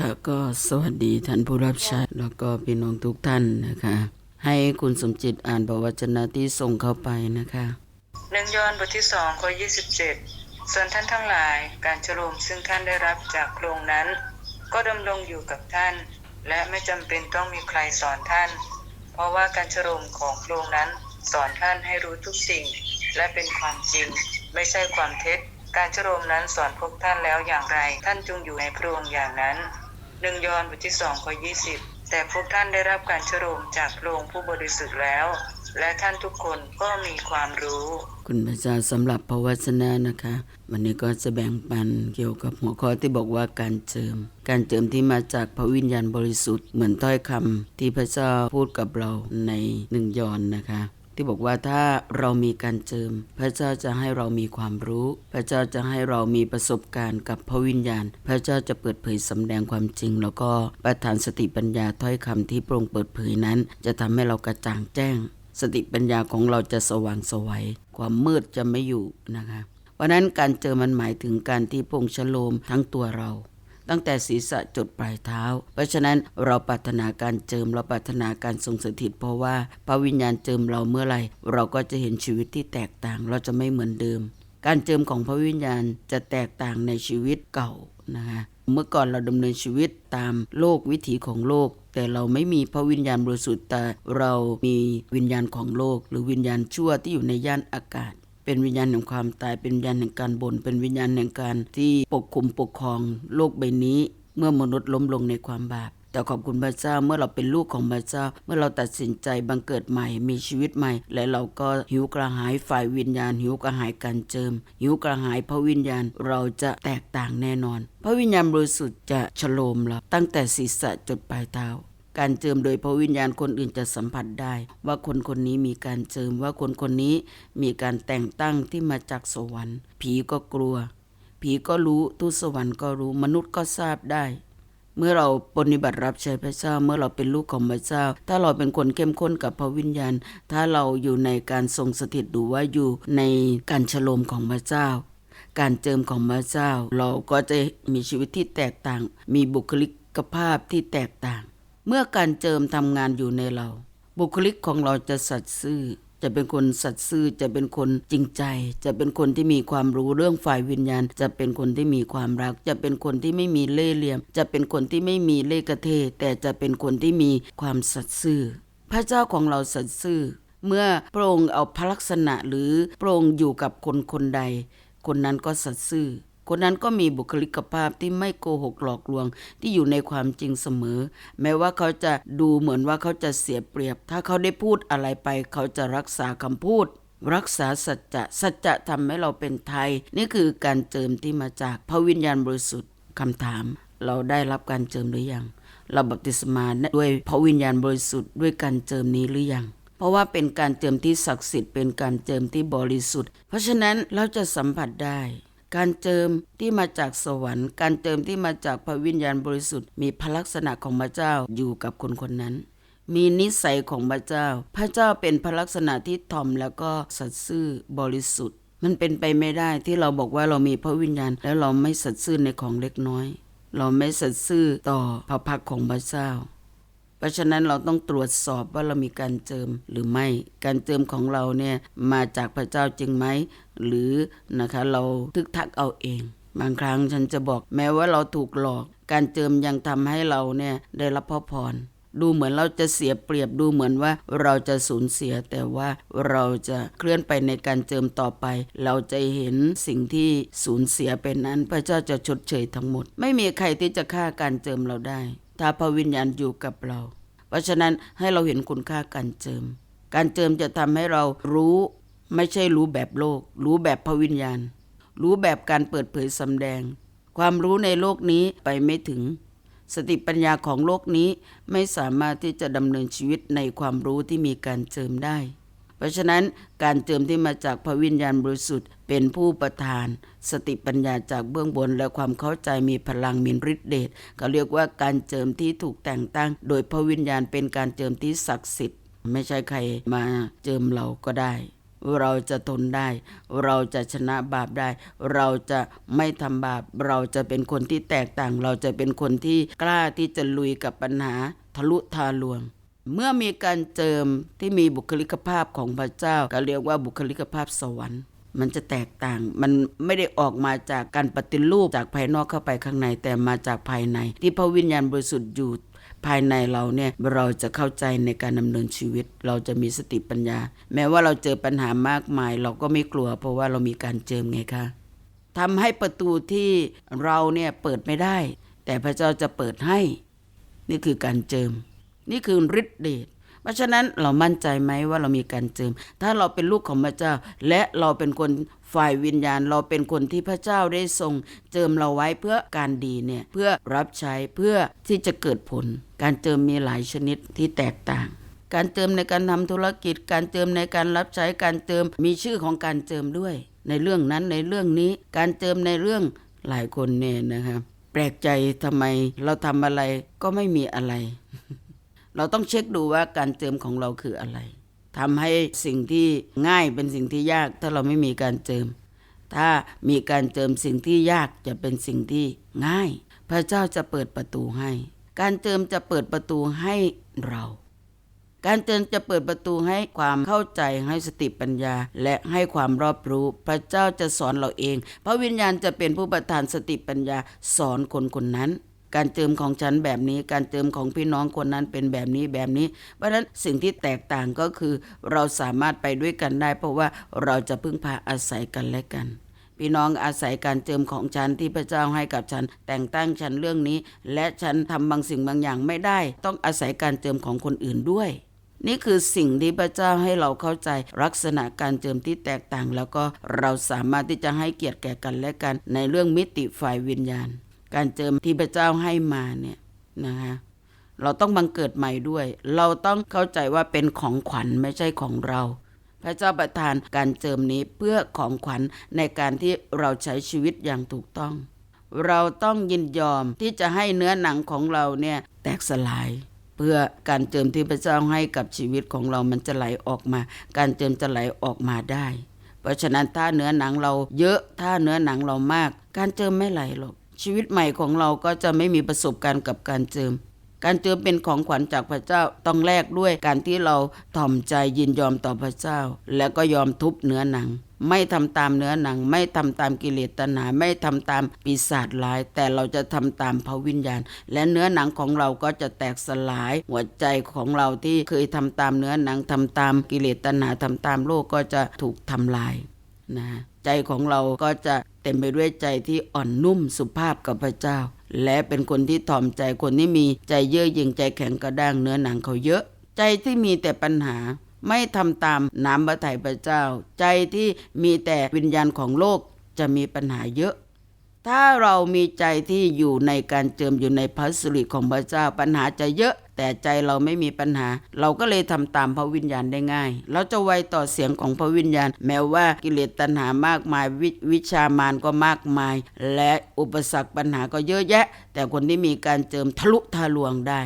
ค่ะก็สวัสดีท่านผู้รับใช้แล้วก็พี่น้องทุกท่านนะคะ ให้คุณสมจิตอ่านพระวจนะที่ส่งเข้าไปนะคะหนึ่งยอนบทที่สองข้อยี่สิบเจ็ดส่วนท่านทั้งหลายการฉลมซึ่งท่านได้รับจากโครงนั้น ก็ดำรงอยู่กับท่าน และไม่จำเป็นต้องมีใครสอนท่าน เพราะว่าการฉลมของโครงนั้น สอนท่านให้รู้ทุกสิ่ง และเป็นความจริง ไม่ใช่ความเท็จ การฉลมนั้นสอนพวกท่านแล้วอย่างไร ท่านจงอยู่ในพระองค์อย่างนั้น หนึ่งยอห์นบทที่สองข้อยี่สิบแต่พวกท่านได้รับการฉลมจากพรงผู้บริสุทธิ์แล้ว และท่านทุกคนก็มีความรู้ คุณพระเจ้าสำหรับพระวจนะนะคะ วันนี้ก็จะแบ่งปันเกี่ยวกับหัวข้อที่บอกว่าการเจิม การเจิมที่มาจากพระวิญญาณบริสุทธิ์เหมือนถ้อยคำที่พระเจ้าพูดกับเราในหนึ่งยอนนะคะ ที่บอกว่าถ้าเรามีการเจิม พระเจ้าจะให้เรามีความรู้ พระเจ้าจะให้เรามีประสบการณ์กับพระวิญญาณ พระเจ้าจะเปิดเผยสำแดงความจริง แล้วก็ประทานสติปัญญาถ้อยคำที่โปร่งเปิดเผยนั้น จะทำให้เรากระจ่างแจ้ง สติปัญญาของเราจะสว่างสวัยความมืดจะไม่อยู่นะคะเพราะนั้นการเจอมันหมายถึงการที่พงชโลมทั้งตัวเรา ตั้งแต่ศีรษะจุดปลายเท้า เพราะฉะนั้นเราปรารถนาการเจิมเราปรารถนาการทรงสถิต เพราะว่าพระวิญญาณเจิมเราเมื่อไหร่ เราก็จะเห็นชีวิตที่แตกต่างเราจะไม่เหมือนเดิม การเจิมของพระวิญญาณจะแตกต่างในชีวิตเก่านะคะเมื่อก่อนเราดำเนินชีวิตตามโลกวิถีของโลก แต่เราไม่มีพระวิญญาณบริสุทธิ์แต่เรามีวิญญาณของโลก หรือวิญญาณชั่วที่อยู่ในย่านอากาศ เป็นวิญญาณแห่งความตายเป็นวิญญาณแห่งการบน่นเป็นวิญญาณแห่งการที่ปกคุมปกครองโลกใบนี้ เมื่อมนุษย์ล้มลงในความบาปแต่ขอบคุณพระเจ้าเมื่อเราเป็นลูกของพระเจ้า เมื่อเราตัดสินใจบังเกิดใหม่มีชีวิตใหม่ และเราก็หิวกระหายฝ่ายวิญญาณ หิวกระหายการเจิม หิวกระหายพระวิญญาณเราจะแตกต่างแน่นอน พระวิญญาณบริสุทธิ์จะฉโลมเราตั้งแต่ศีรษะจดปลายเท้า การเจิมโดยพระวิญญาณคนอื่นจะสัมผัสได้ ว่าคนคนนี้มีการเจิมว่าคนคนนี้มีการแต่งตั้งที่มาจากสวรรค์ ผีก็กลัว ผีก็รู้ทูตสวรรค์ก็รู้มนุษย์ก็ทราบได้ เมื่อเราปฏิบัติรับใช้พระเจ้าเมื่อเราเป็นลูกของพระเจ้า ถ้าเราเป็นคนเข้มข้นกับพระวิญญาณ ถ้าเราอยู่ในการทรงสถิตดูว่าอยู่ในการฉลมของพระเจ้าการเจิมของพระเจ้า เราก็จะมีชีวิตที่แตกต่าง มีบุคลิกภาพที่แตกต่าง เมื่อการเจิมทำงานอยู่ในเรา บุคลิกของเราจะสัตย์ซื่อ จะเป็นคนสัตย์ซื่อ จะเป็นคนจริงใจ จะเป็นคนที่มีความรู้เรื่องฝ่ายวิญญาณ จะเป็นคนที่มีความรัก จะเป็นคนที่ไม่มีเล่ห์เหลี่ยม จะเป็นคนที่ไม่มีเล่ห์กระเทแต่จะเป็นคนที่มีความสัตย์ซื่อ พระเจ้าของเราสัตย์ซื่อ เมื่อพระองค์เอาพระลักษณะหรือพระองค์อยู่กับคนคนใด คนนั้นก็สัตย์ซื่อ คนนั้นก็มีบุคลิกภาพที่ไม่โกหกหลอกลวงที่อยู่ในความจริงเสมอ แม้ว่าเขาจะดูเหมือนว่าเขาจะเสียเปรียบ ถ้าเขาได้พูดอะไรไป เขาจะรักษาคำพูดรักษาสัจจะสัจจะทำให้เราเป็นไทย นี่คือการเจิมที่มาจากพระวิญญาณบริสุทธิ์คำถาม เราได้รับการเจิมหรือยัง เราบัพติศมาด้วยพระวิญญาณบริสุทธิ์ด้วยการเจิมนี้หรือยัง เพราะว่าเป็นการเจิมที่ศักดิ์สิทธิ์เป็นการเจิมที่บริสุทธิ์ เพราะฉะนั้นเราจะสัมผัสได้ การเจิมที่มาจากสวรรค์ การเจิมที่มาจากพระวิญญาณบริสุทธิ์มีพลักษณะของพระเจ้าอยู่กับคนคนนั้น มีนิสัยของพระเจ้า พระเจ้าเป็นพลักษณะที่ทอมแล้วก็สัตย์ซื่อบริสุทธิ์ มันเป็นไปไม่ได้ที่เราบอกว่าเรามีพระวิญญาณ แล้วเราไม่สัตย์ซื่อในของเล็กน้อย เราไม่สัตย์ซื่อต่อพระพักของพระเจ้า เพราะฉะนั้นเราต้องตรวจสอบว่าเรามีการเจิมหรือไม่ การเจิมของเราเนี่ยมาจากพระเจ้าจริงไหม หรือนะคะเราทึกทักเอาเอง บางครั้งฉันจะบอกแม้ว่าเราถูกหลอก การเจิมยังทำให้เราเนี่ยได้รับพระพรดูเหมือนเราจะเสียเปรียบดูเหมือนว่าเราจะสูญเสียแต่ว่าเราจะเคลื่อนไปในการเจิมต่อไป เราจะเห็นสิ่งที่สูญเสียไปนั้น พระเจ้าจะชดเชยทั้งหมด ไม่มีใครที่จะฆ่าการเจิมเราได้ ถ้าพระวิญญาณอยู่กับเรา เพราะฉะนั้นให้เราเห็นคุณค่าการเจิม การเจิมจะทำให้เรารู้ไม่ใช่รู้แบบโลก รู้แบบพระวิญญาณ รู้แบบการเปิดเผยสำแดง ความรู้ในโลกนี้ไปไม่ถึง สติปัญญาของโลกนี้ไม่สามารถที่จะดำเนินชีวิตในความรู้ที่มีการเจิมได้ เพราะฉะนั้นการเจิมที่มาจากพระวิญญาณบริสุทธิ์เป็นผู้ประทาน สติปัญญาจากเบื้องบนและความเข้าใจมีพลังมีฤทธิเดชเขาเรียกว่าการเจิมที่ถูกแต่งตั้ง โดยพระวิญญาณเป็นการเจิมที่ศักดิ์สิทธิ์ ไม่ใช่ใครมาเจิมเราก็ได้เราจะทนได้ เราจะชนะบาปได้ เราจะไม่ทำบาป เราจะเป็นคนที่แตกต่าง เราจะเป็นคนที่กล้าที่จะลุยกับปัญหาทะลุทาลวง เมื่อมีการเจิมที่มีบุคลิกภาพของพระเจ้าก็เรียกว่าบุคลิกภาพสวรรค์มันจะแตกต่าง มันไม่ได้ออกมาจากการปฏิรูปจากภายนอกเข้าไปข้างใน แต่มาจากภายใน ที่พระวิญญาณบริสุทธิ์อยู่ภายในเราเนี่ยเราจะเข้าใจในการดำเนินชีวิต เราจะมีสติปัญญา แม้ว่าเราเจอปัญหามากมาย เราก็ไม่กลัว เพราะว่าเรามีการเจิมไงคะทำให้ประตูที่เราเนี่ยเปิดไม่ได้ แต่พระเจ้าจะเปิดให้ นี่คือการเจิม นี่คือฤทธิเดชเพราะฉะนั้นเรามั่นใจไหมว่าเรามีการเจิม ถ้าเราเป็นลูกของพระเจ้า และเราเป็นคนฝ่ายวิญญาณ เราเป็นคนที่พระเจ้าได้ทรงเจิมเราไว้เพื่อการดีเนี่ยเพื่อรับใช้เพื่อที่จะเกิดผล การเจิมมีหลายชนิดที่แตกต่าง การเจิมในการทำธุรกิจ การเจิมในการรับใช้การเจิมมีชื่อของการเจิมด้วย ในเรื่องนั้นในเรื่องนี้การเจิมในเรื่องหลายคนเนี่ยนะครับแปลกใจทำไมเราทำอะไรก็ไม่มีอะไร เราต้องเช็คดูว่าการเจิมของเราคืออะไรทำให้สิ่งที่ง่ายเป็นสิ่งที่ยาก ถ้าเราไม่มีการเจิม ถ้ามีการเจิมสิ่งที่ยากจะเป็นสิ่งที่ง่าย พระเจ้าจะเปิดประตูให้ การเจิมจะเปิดประตูให้เรา การเจิมจะเปิดประตูให้ความเข้าใจให้สติปัญญา และให้ความรอบรู้ พระเจ้าจะสอนเราเอง พระวิญญาณจะเป็นผู้ประทานสติปัญญาสอนคนคนนั้น การเจิมของฉันแบบนี้ การเจิมของพี่น้องคนนั้นเป็นแบบนี้แบบนี้ เพราะฉะนั้นสิ่งที่แตกต่างก็คือ เราสามารถไปด้วยกันได้ เพราะว่าเราจะพึ่งพาอาศัยกันและกันพี่น้องอาศัยการเจิมของฉันที่พระเจ้าให้กับฉัน แต่งตั้งฉันเรื่องนี้ และฉันทำบางสิ่งบางอย่างไม่ได้ ต้องอาศัยการเจิมของคนอื่นด้วย นี่คือสิ่งที่พระเจ้าให้เราเข้าใจลักษณะการเจิมที่แตกต่าง แล้วก็เราสามารถที่จะให้เกียรติแก่กันและกันในเรื่องมิติฝ่ายวิญญาณ การเจิมที่พระเจ้าให้มาเนี่ยนะคะเราต้องบังเกิดใหม่ด้วย เราต้องเข้าใจว่าเป็นของขวัญไม่ใช่ของเรา พระเจ้าประทานการเจิมนี้เพื่อของขวัญในการที่เราใช้ชีวิตอย่างถูกต้อง เราต้องยินยอมที่จะให้เนื้อหนังของเราเนี่ยแตกสลาย เพื่อการเจิมที่พระเจ้าให้กับชีวิตของเรามันจะไหลออกมา การเจิมจะไหลออกมาได้ เพราะฉะนั้นถ้าเนื้อหนังเราเยอะถ้าเนื้อหนังเรามาก การเจิมไม่ไหลหรอก ชีวิตใหม่ของเราก็จะไม่มีประสบการณ์กับการเจิม การเจิมเป็นของขวัญจากพระเจ้าต้องแลกด้วยการที่เราถ่อมใจยินยอมต่อพระเจ้า แล้วก็ยอมทุบเนื้อหนัง ไม่ทำตามเนื้อหนัง ไม่ทำตามกิเลสตัณหาไม่ทำตามปีศาจร้าย แต่เราจะทำตามพระวิญญาณ และเนื้อหนังของเราก็จะแตกสลาย หัวใจของเราที่เคยทำตามเนื้อหนังทำตามกิเลสตัณหาทำตามโลกก็จะถูกทำลายนะใจของเราก็จะ เต็มไปด้วยใจที่อ่อนนุ่มสุภาพกับพระเจ้า และเป็นคนที่ถ่อมใจคนที่มีใจเยื่อยิงใจแข็งกระด้างเนื้อหนังเขาเยอะ ใจที่มีแต่ปัญหาไม่ทำตามน้ำพระทัยพระเจ้า ใจที่มีแต่วิญญาณของโลกจะมีปัญหาเยอะ ถ้าเรามีใจที่อยู่ในการเจิมอยู่ในพระสิริของพระเจ้าปัญหาจะเยอะ แต่ใจเราไม่มีปัญหา เราก็เลยทำตามพระวิญญาณได้ง่าย เราจะไวต่อเสียงของพระวิญญาณ แม้ว่ากิเลสตัณหามากมายวิวิชามานก็มากมาย และอุปสรรคปัญหาก็เยอะแยะ แต่คนที่มีการเจิมทะลุทะลวงได้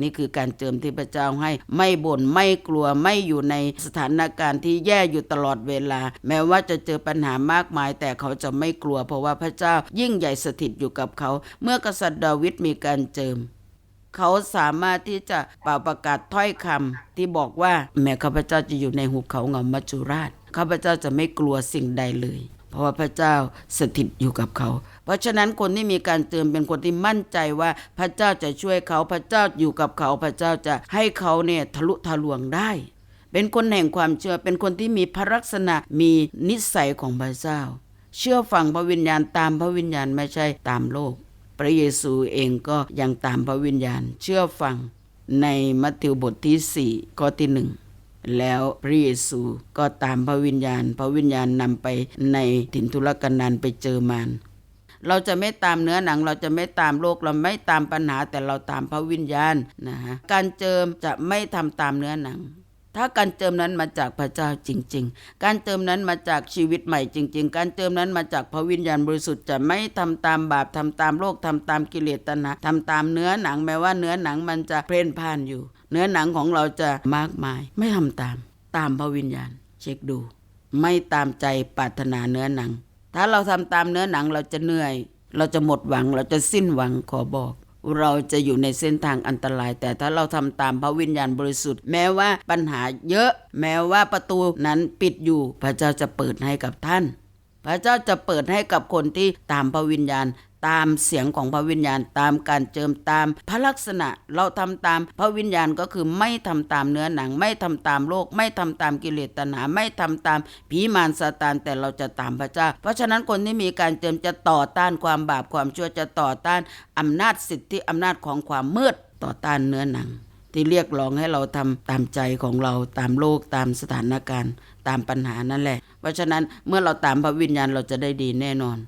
นี่คือการเจิมที่พระเจ้าให้ไม่บน่นไม่กลัวไม่อยู่ในสถานการณ์ที่แย่อยู่ตลอดเวลา แม้ว่าจะเจอปัญหามากมาย แต่เขาจะไม่กลัวเพราะว่าพระเจ้ายิ่งใหญ่สถิตอยู่กับเขา เมื่อกษัตริย์ดาวิดมีการเจิม เขาสามารถที่จะเป่าประกาศถ้อยคำที่บอกว่าแม้ข้าพเจ้าจะอยู่ในหุบเขาเงามัจจุราชข้าพเจ้าจะไม่กลัวสิ่งใดเลย เพราะว่าพระเจ้าสถิตอยู่กับเขา เพราะฉะนั้นคนที่มีการเจิมเป็นคนที่มั่นใจว่าพระเจ้าจะช่วยเขาพระเจ้าอยู่กับเขา พระเจ้าจะให้เขาเนี่ยทะลุทะลวงได้ เป็นคนแห่งความเชื่อเป็นคนที่มีพระลักษณะมีนิสัยของพระเจ้า เชื่อฟังพระวิญญาณตามพระวิญญาณไม่ใช่ตามโลก พระเยซูเองก็ยังตามพระวิญญาณเชื่อฟังในมัทธิวบทที่สี่ข้อที่หนึ่งแล้วพระเยซูก็ตามพระวิญญาณ พระวิญญาณนำไปในถิ่นทุรกันดารไปเจอมารเราจะไม่ตามเนื้อหนังเราจะไม่ตามโลกเราไม่ตามปัญหาแต่เราตามพระวิญญาณนะฮะการเจิมจะไม่ทำตามเนื้อหนัง ถ้าการเติมนั้นมาจากพระเจ้าจริง ๆ การเติมนั้นมาจากชีวิตใหม่จริง ๆ การเติมนั้นมาจากพระวิญญาณบริสุทธิ์จะไม่ทำตามบาปทำตามโลกทำตามกิเลสตัณหาทำตามเนื้อหนังแม้ว่าเนื้อหนังมันจะเพลนพ่านอยู่ เนื้อหนังของเราจะมากมาย ไม่ทำตาม ตามพระวิญญาณ เช็คดู ไม่ตามใจปรารถนาเนื้อหนัง ถ้าเราทำตามเนื้อหนังเราจะเหนื่อย เราจะหมดหวังเราจะสิ้นหวังขอบอก เราจะอยู่ในเส้นทางอันตราย แต่ถ้าเราทำตามพระวิญญาณบริสุทธิ์ แม้ว่าปัญหาเยอะ แม้ว่าประตูนั้นปิดอยู่ พระเจ้าจะเปิดให้กับท่าน พระเจ้าจะเปิดให้กับคนที่ตามพระวิญญาณ ตามเสียงของพระวิญญาณตามการเจิมตามพระลักษณะเราทำตามพระวิญญาณก็คือไม่ทำตามเนื้อหนัง ไม่ทำตามโลก ไม่ทำตามกิเลสตัณหา ไม่ทำตามผีมารซาตานแต่เราจะตามพระเจ้า เพราะฉะนั้นคนที่มีการเจิมจะต่อต้านความบาปความชั่วจะต่อต้านอำนาจสิทธิอำนาจของความมืดต่อต้านเนื้อหนัง ที่เรียกร้องให้เราทำตามใจของเราตามโลกตามสถานการณ์ ตามปัญหานั่นแหละ เพราะฉะนั้นเมื่อเราตามพระวิญญาณเราจะได้ดีแน่นอน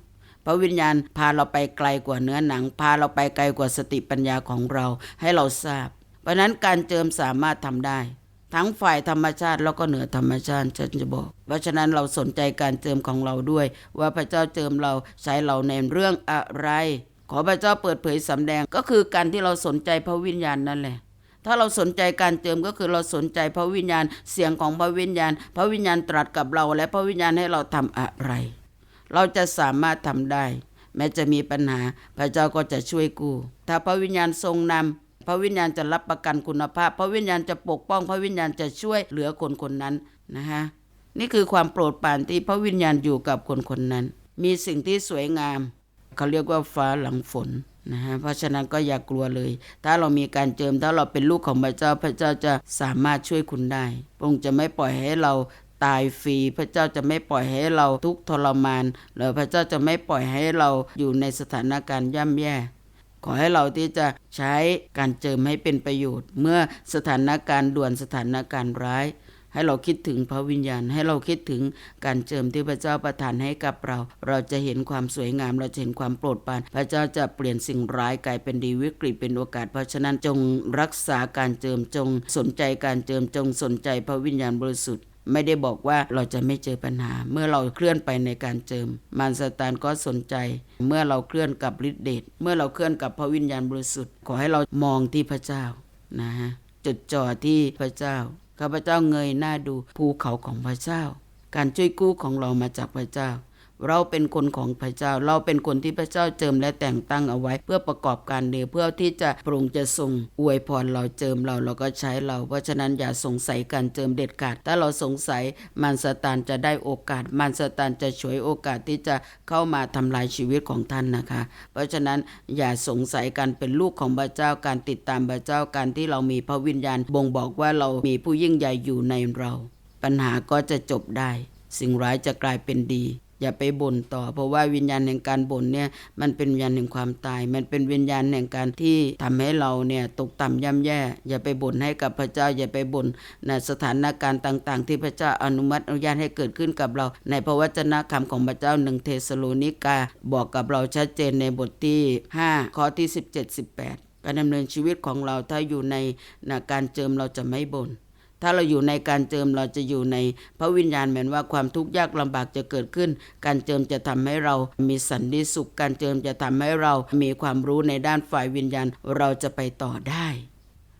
พระวิญญาณพาเราไปไกลกว่าเนื้อหนัง พาเราไปไกลกว่าสติปัญญาของเราให้เราทราบ เพราะนั้นการเจิมสามารถทำได้ ทั้งฝ่ายธรรมชาติแล้วก็เหนือธรรมชาติฉันจะบอก เพราะฉะนั้นเราสนใจการเจิมของเราด้วย ว่าพระเจ้าเจิมเราใช้เราในเรื่องอะไร ขอพระเจ้าเปิดเผยสำแดงก็คือการที่เราสนใจพระวิญญาณนั่นแหละถ้าเราสนใจการเจิมก็คือเราสนใจพระวิญญาณ เสียงของพระวิญญาณ พระวิญญาณตรัสกับเรา และพระวิญญาณให้เราทำอะไร เราจะสามารถทำได้ แม้จะมีปัญหา พระเจ้าก็จะช่วยกู้ถ้าพระวิญญาณทรงนำพระวิญญาณจะรับประกันคุณภาพ พระวิญญาณจะปกป้อง พระวิญญาณจะช่วยเหลือคนคนนั้นนะฮะนี่คือความโปรดปรานที่พระวิญญาณอยู่กับคนคนนั้น มีสิ่งที่สวยงามเขาเรียกว่าฟ้าหลังฝนนะฮะเพราะฉะนั้นก็อย่ากลัวเลย ถ้าเรามีการเจิมถ้าเราเป็นลูกของพระเจ้าพระเจ้าจะสามารถช่วยคุณได้พระองค์จะไม่ปล่อยให้เรา ตายฟรี พระเจ้าจะไม่ปล่อยให้เราทุกทรมานหรือพระเจ้าจะไม่ปล่อยให้เราอยู่ในสถานการณ์ย่ำแย่ ขอให้เราที่จะใช้การเจิมให้เป็นประโยชน์ เมื่อสถานการณ์ด่วนสถานการณ์ร้ายให้เราคิดถึงพระวิญญาณ ให้เราคิดถึงการเจิมที่พระเจ้าประทานให้กับเรา เราจะเห็นความสวยงาม เราจะเห็นความโปรดปราน พระเจ้าจะเปลี่ยนสิ่งร้ายกลายเป็นดีวิกฤตเป็นโอกาส เพราะฉะนั้นจงรักษาการเจิมจงสนใจการเจิมจงสนใจพระวิญญาณบริสุทธิ์ ไม่ได้บอกว่าเราจะไม่เจอปัญหา เมื่อเราเคลื่อนไปในการเจิม มารสตานก็สนใจ เมื่อเราเคลื่อนกับฤทธิเดชเมื่อเราเคลื่อนกับพระวิญญาณบริสุทธิ์ขอให้เรามองที่พระเจ้านะฮะจดจ่อที่พระเจ้าข้าพเจ้าเงยหน้าดูภูเขาของพระเจ้า การช่วยกู้ของเรามาจากพระเจ้า เราเป็นคนของพระเจ้า เราเป็นคนที่พระเจ้าเจิมและแต่งตั้งเอาไว้ เพื่อประกอบการเดียวเพื่อที่จะพระองจะทรงอวยพรเราเจิมเราเราก็ใช้เรา เพราะฉะนั้นอย่าสงสัยการเจิมเด็ดขาด ถ้าเราสงสัยมารซาตานจะได้โอกาส มารซาตานจะฉวยโอกาสที่จะเข้ามาทำลายชีวิตของท่านนะคะ เพราะฉะนั้นอย่าสงสัยการเป็นลูกของพระเจ้าการติดตามพระเจ้าการที่เรามีพระวิญญาณบ่งบอกว่าเรามีผู้ยิ่งใหญ่อยู่ในเรา ปัญหาก็จะจบได้ สิ่งร้ายจะกลายเป็นดี อย่าไปบ่นต่อ เพราะว่าวิญญาณแห่งการบ่นเนี่ยมันเป็นวิญญาณแห่งความตาย มันเป็นวิญญาณแห่งการที่ทำให้เราเนี่ยตกต่ำย่ำแย่ อย่าไปบ่นให้กับพระเจ้า อย่าไปบ่นในสถานการณ์ต่าง ๆ ที่พระเจ้าอนุมัติอนุญาตให้เกิดขึ้นกับเรา ในพระวจนะคำของพระเจ้าหนึ่งเทสโลนิกา บอกกับเราชัดเจนในบทที่ 5 ข้อที่ 17 18 การดำเนินชีวิตของเราถ้าอยู่ในนะการเจิมเราจะไม่บ่น ถ้าเราอยู่ในการเจิมเราจะอยู่ในพระวิญญาณเหมือนว่าความทุกข์ยากลำบากจะเกิดขึ้น การเจิมจะทำให้เรามีสันติสุข การเจิมจะทำให้เรามีความรู้ในด้านฝ่ายวิญญาณเราจะไปต่อได้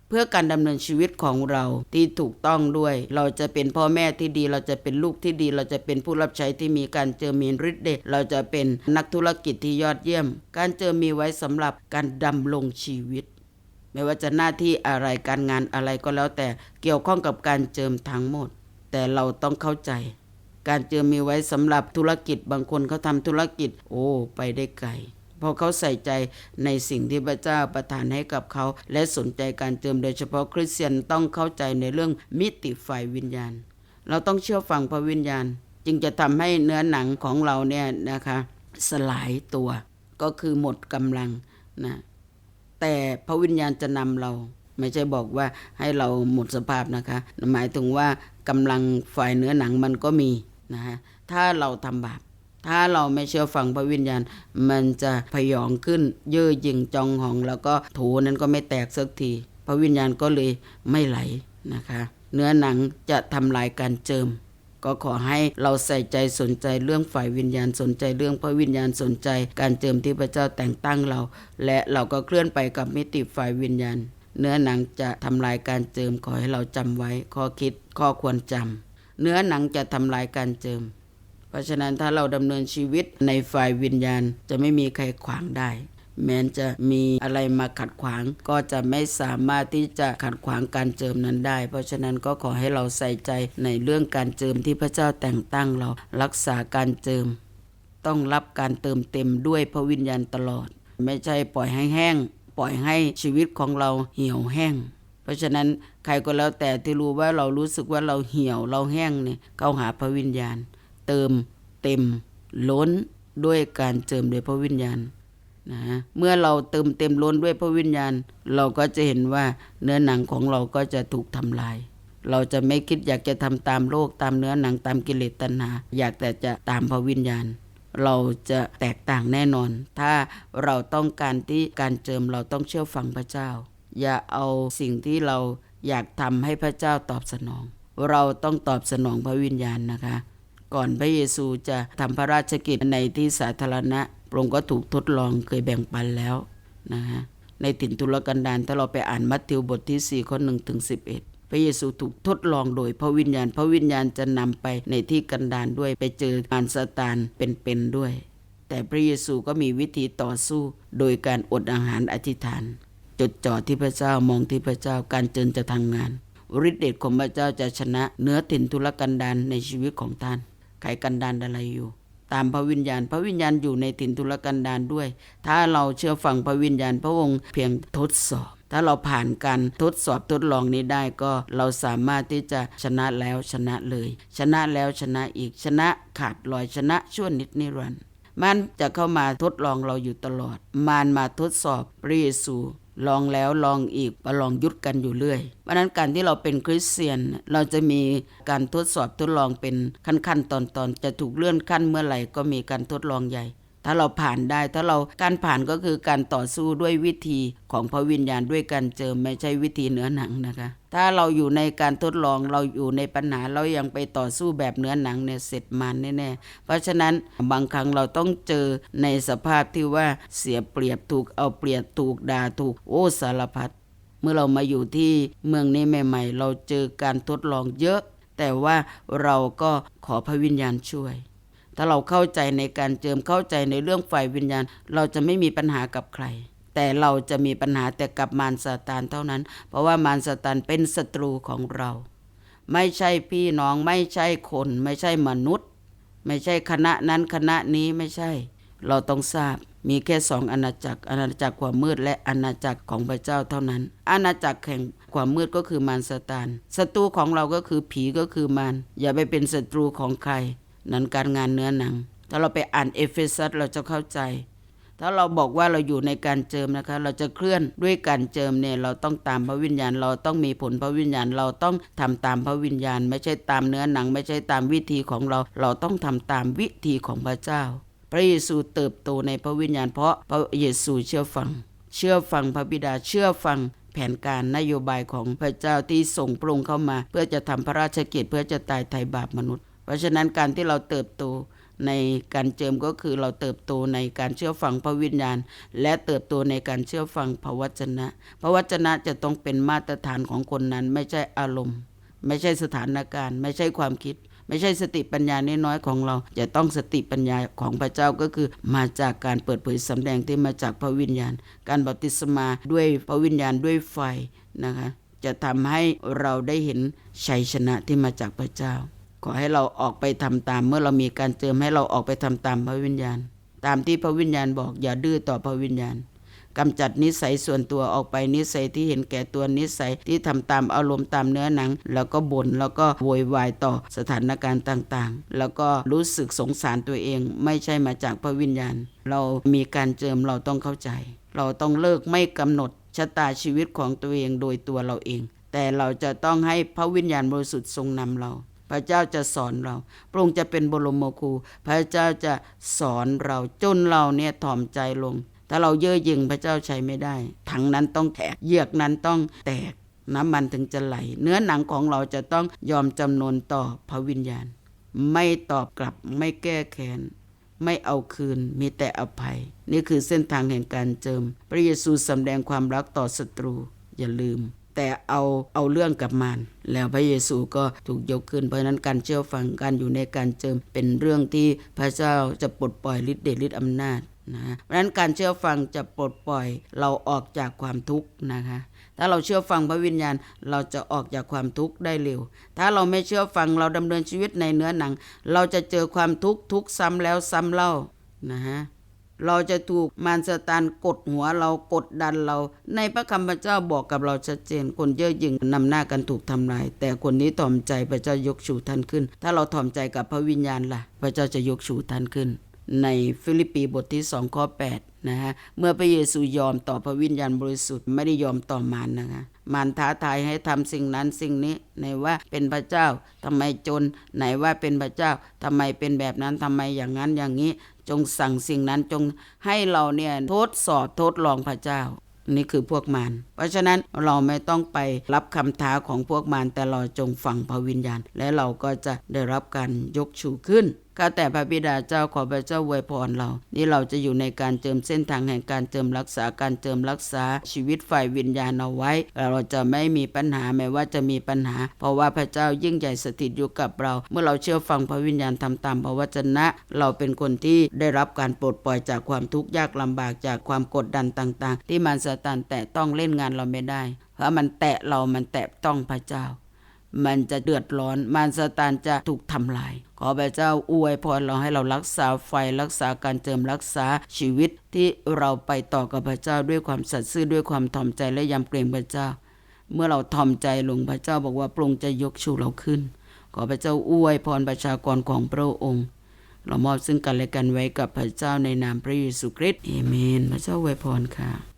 เพื่อการดำเนินชีวิตของเราที่ถูกต้องด้วย เราจะเป็นพ่อแม่ที่ดี เราจะเป็นลูกที่ดี เราจะเป็นผู้รับใช้ที่มีการเจิมมีฤทธิ์เดชเราจะเป็นนักธุรกิจที่ยอดเยี่ยม การเจิมมีไว้สำหรับการดำรงชีวิต ไม่ว่าจะหน้าที่อะไรการงานอะไรก็แล้วแต่เกี่ยวข้องกับการเจิมทั้งหมด แต่เราต้องเข้าใจ การเจิมมีไว้สำหรับธุรกิจบางคนเขาทำธุรกิจ โอ้ไปได้ไกลพราะเขาใส่ใจในสิ่งที่พระเจ้าประทานให้กับเขา และสนใจการเจิมโดยเฉพาะคริสเตียนต้องเข้าใจในเรื่องมิติฝ่ายวิญญาณ เราต้องเชื่อฟังพระวิญญาณ จึงจะทำให้เนื้อหนังของเราเนี่ยนะคะ สลายตัว ก็คือหมดกำลังนะ แต่พระวิญญาณจะนำเรา ไม่ใช่บอกว่าให้เราหมดสภาพนะคะ หมายถึงว่ากำลังฝ่ายเนื้อหนังมันก็มีนะฮะถ้าเราทำบาปถ้าเราไม่เชื่อฟังพระวิญญาณ มันจะพยองขึ้น เย่อหยิ่งจองหอง แล้วก็ถูนั้นก็ไม่แตกสักที พระวิญญาณก็เลยไม่ไหลนะคะ เนื้อหนังจะทำลายการเจิม ก็ขอให้เราใส่ใจสนใจเรื่องฝ่ายวิญญาณสนใจเรื่องพระวิญญาณสนใจ การเจิมที่พระเจ้าแต่งตั้งเรา และเราก็เคลื่อนไปกับมิติฝ่ายวิญญาณ เนื้อหนังจะทำลายการเจิมขอให้เราจำไว้ข้อคิดข้อควรจำเนื้อหนังจะทำลายการเจิม เพราะฉะนั้นถ้าเราดำเนินชีวิตในฝ่ายวิญญาณจะไม่มีใครขวางได้ แม้นจะมีอะไรมาขัดขวาง ก็จะไม่สามารถที่จะขัดขวางการเจิมนั้นได้ เพราะฉะนั้นก็ขอให้เราใส่ใจในเรื่องการเจิมที่พระเจ้าแต่งตั้งเรารักษาการเจิม ต้องรับการเติมเต็มด้วยพระวิญญาณตลอด ไม่ใช่ปล่อยให้แห้ง ปล่อยให้ชีวิตของเราเหี่ยวแห้ง เพราะฉะนั้นใครก็แล้วแต่ที่รู้ว่าเรารู้สึกว่าเราเหี่ยวเราแห้งเนี่ยเข้าหาพระวิญญาณ เติมเต็มล้นด้วยการเจิมโดยพระวิญญาณ นะเมื่อเราเติมเต็มล้นด้วยพระวิญญาณ เราก็จะเห็นว่าเนื้อหนังของเราก็จะถูกทำลาย เราจะไม่คิดอยากจะทำตามโลกตามเนื้อหนังตามกิเลสตัณหา อยากแต่จะตามพระวิญญาณ เราจะแตกต่างแน่นอน ถ้าเราต้องการที่การเจิมเราต้องเชื่อฟังพระเจ้า อย่าเอาสิ่งที่เราอยากทำให้พระเจ้าตอบสนอง เราต้องตอบสนองพระวิญญาณนะคะ ก่อนพระเยซูจะทำพระราชกิจในที่สาธารณะ พระองค์ก็ถูกทดลองเคยแบ่งปันแล้วนะฮะในถิ่นทุรกันดารถ้าเราไปอ่านมัทธิวบทที่ 4 ข้อ1ถึง11 พระเยซูถูกทดลองโดยพระวิญญาณ พระวิญญาณจะนำไปในที่กันดารด้วยไปเจอมารซาตานเป็นๆด้วย แต่พระเยซูก็มีวิธีต่อสู้โดยการอดอาหารอธิษฐาน จดจ่อที่พระเจ้ามองที่พระเจ้าการเจิญจะทำงานฤทธิเดชของพระเจ้าจะชนะเนื้อถิ่นทุรกันดารในชีวิตของท่านใครกันดานอะไรอยู่ ตามพระวิญญาณ พระวิญญาณอยู่ในถิ่นทุรกันดารด้วย ถ้าเราเชื่อฟังพระวิญญาณพระองค์เพียงทดสอบ ถ้าเราผ่านการทดสอบทดลองนี้ได้ก็เราสามารถที่จะชนะแล้วชนะเลย ชนะแล้วชนะอีกชนะขาดลอยชนะชั่วนิดนิรันดร์มันจะเข้ามาทดลองเราอยู่ตลอด มารมาทดสอบพระเยซู ลองแล้วลองอีกประลองยุดกันอยู่เรื่อย เพราะนั้นการที่เราเป็นคริสเตียน เราจะมีการทดสอบทดลองเป็นขั้นๆตอนตอนๆ จะถูกเลื่อนขั้นเมื่อไหร่ก็มีการทดลองใหญ่ ถ้าเราผ่านได้ถ้าเราการผ่านก็คือการต่อสู้ด้วยวิธีของพระวิญญาณด้วยการเจิมไม่ใช่วิธีเนื้อหนังนะคะ ถ้าเราอยู่ในการทดลองเราอยู่ในปัญหาเรายังไปต่อสู้แบบเนื้อหนังเนี่ยเสร็จมันแน่ๆเพราะฉะนั้นบางครั้งเราต้องเจอในสภาพที่ว่าเสียเปรียบถูกเอาเปรียบถูกด่าถูกโอ้สารพัดเมื่อเรามาอยู่ที่เมืองนี้ใหม่ ๆ เราเจอการทดลองเยอะ แต่ว่าเราก็ขอพระวิญญาณช่วย ถ้าเราเข้าใจในการเจิมเข้าใจในเรื่องฝ่ายวิญญาณ เราจะไม่มีปัญหากับใคร แต่เราจะมีปัญหาแต่กับมารซาตานเท่านั้น เพราะว่ามารซาตานเป็นศัตรูของเรา ไม่ใช่พี่น้องไม่ใช่คน ไม่ใช่มนุษย์ ไม่ใช่คณะนั้นคณะนี้ไม่ใช่ เราต้องทราบมีแค่สองอาณาจักรอาณาจักรความมืดและอาณาจักรของพระเจ้าเท่านั้น อาณาจักรแห่งความมืดก็คือมารซาตานศัตรูของเราก็คือผีก็คือมารอย่าไปเป็นศัตรูของใคร นั้นการงานเนื้อหนัง ถ้าเราไปอ่านเอเฟซัสเราจะเข้าใจ ถ้าเราบอกว่าเราอยู่ในการเจิมนะคะ เราจะเคลื่อนด้วยการเจิมเนี่ยเราต้องตามพระวิญญาณ เราต้องมีผลพระวิญญาณ เราต้องทำตามพระวิญญาณ ไม่ใช่ตามเนื้อหนัง ไม่ใช่ตามวิธีของเรา เราต้องทำตามวิธีของพระเจ้า พระเยซูเติบโตในพระวิญญาณ เพราะพระเยซูเชื่อฟัง เชื่อฟังพระบิดาเชื่อฟังแผนการนโยบายของพระเจ้าที่ส่งพระองค์เข้ามา เพื่อจะทำพระราชกิจเพื่อจะตายไถ่บาปมนุษย์ เพราะฉะนั้นการที่เราเติบโต ในการเจิมก็คือเราเติบโตในการเชื่อฟังพระวิญญาณ และเติบโตในการเชื่อฟังพระวจนะ พระวจนะจะต้องเป็นมาตรฐานของคนนั้น ไม่ใช่อารมณ์ ไม่ใช่สถานการณ์ ไม่ใช่ความคิด ไม่ใช่สติปัญญาน้อยๆของเรา จะต้องสติปัญญาของพระเจ้าก็คือ มาจากการเปิดเผยสำแดงที่มาจากพระวิญญาณ การบัพติศมาด้วยพระวิญญาณด้วยไฟนะคะจะทำให้เราได้เห็นชัยชนะที่มาจากพระเจ้า ขอให้เราออกไปทำตาม เมื่อเรามีการเจิมให้เราออกไปทำตามพระวิญญาณ ตามที่พระวิญญาณบอกอย่าดื้อต่อพระวิญญาณกำจัดนิสัยส่วนตัวออกไปนิสัยที่เห็นแก่ตัวนิสัยที่ทำตามอารมณ์ตามเนื้อหนัง แล้วก็บน่นแล้วก็โวยวายต่อสถานการณ์ต่างๆ แล้วก็รู้สึกสงสารตัวเอง ไม่ใช่มาจากพระวิญญาณ เรามีการเจิมเราต้องเข้าใจ เราต้องเลิกไม่กำหนดชะตาชีวิตของตัวเองโดยตัวเราเอง แต่เราจะต้องให้พระวิญญาณบริสุทธิ์ทรงนำเรา พระเจ้าจะสอนเรา พระองค์จะเป็นบรมครู พระเจ้าจะสอนเราจนเราเนี่ยถ่อมใจลง ถ้าเราเย่อหยิ่งพระเจ้าใช้ไม่ได้ ถังนั้นต้องแตกเหยือกนั้นต้องแตก น้ำมันถึงจะไหล เนื้อหนังของเราจะต้องยอมจำนนต่อพระวิญญาณ ไม่ตอบกลับ ไม่แก้แค้น ไม่เอาคืน มีแต่อภัย นี่คือเส้นทางแห่งการเจิม พระเยซูสำแดงความรักต่อศัตรู อย่าลืม แต่เอาเอาเรื่องกับมารแล้วพระเยซูก็ถูกยกขึ้นเพราะนั้นการเชื่อฟังการอยู่ในการเจิมเป็นเรื่องที่พระเจ้าจะปลดปล่อยฤทธิ์เดชฤทธิ์อำนาจนะเพราะนั้นการเชื่อฟังจะปลดปล่อยเราออกจากความทุกข์นะคะถ้าเราเชื่อฟังพระวิญญาณเราจะออกจากความทุกข์ได้เร็ว ถ้าเราไม่เชื่อฟังเราดำเนินชีวิตในเนื้อหนัง เราจะเจอความทุกข์ทุกซ้ำแล้วซ้ำเล่านะฮะ เราจะถูกมารสตานกดหัวเรากดดันเรา ในพระคำพระเจ้าบอกกับเราชัดเจน คนเย่อหยิ่งนำหน้ากันถูกทำลาย แต่คนนี้ถ่อมใจพระเจ้ายกชูท่านขึ้น ถ้าเราถ่อมใจกับพระวิญญาณล่ะ พระเจ้าจะยกชูท่านขึ้น ในฟิลิปปีบทที่2ข้อ8นะฮะเมื่อพระเยซูยอมต่อพระวิญญาณบริสุทธิ์ไม่ได้ยอมต่อมารนะคะ มารท้าทายให้ทำสิ่งนั้นสิ่งนี้ไหนว่าเป็นพระเจ้าทำไมจน ไหนว่าเป็นพระเจ้าทำไมเป็นแบบนั้นทำไมอย่างนั้นอย่างนี้ จงสั่งสิ่งนั้นจงให้เราเนี่ยทดสอบทดลองพระเจ้านี่คือพวกมารเพราะฉะนั้นเราไม่ต้องไปรับคำท้าของพวกมารแต่เราจงฟังพระวิญญาณ และเราก็จะได้รับการยกชูขึ้น ข้าแต่พระบิดาเจ้าขอพระเจ้าอวยพรเรา นี่เราจะอยู่ในการเจิมเส้นทางแห่งการเจิมรักษาการเจิมรักษาชีวิตฝ่ายวิญญาณเอาไว้ เราจะไม่มีปัญหาแม้ว่าจะมีปัญหา เพราะว่าพระเจ้ายิ่งใหญ่สถิตอยู่กับเรา เมื่อเราเชื่อฟังพระวิญญาณทำตามพระวจนะ เราเป็นคนที่ได้รับการปลดปล่อยจากความทุกข์ยากลำบากจากความกดดันต่าง ๆ ที่มารซาตานแตะต้องเล่นงานเราไม่ได้ เพราะมันแตะเรามันแตะต้องพระเจ้า มันจะเดือดร้อน มารซาตานจะถูกทำลาย ขอพระเจ้าอวยพรเราให้เรารักษาไฟรักษาการเจิมรักษาชีวิตที่เราไปต่อกับพระเจ้าด้วยความสัตย์ซื่อด้วยความถ่อมใจและยำเกรงพระเจ้า เมื่อเราถ่อมใจลงพระเจ้าบอกว่าพระองค์จะยกชูเราขึ้น ขอพระเจ้าอวยพรประชากรของพระองค์เรามอบซึ่งกันและกันไว้กับพระเจ้าในนามพระเยซูคริสต์เอเมน พระเจ้าอวยพรค่ะ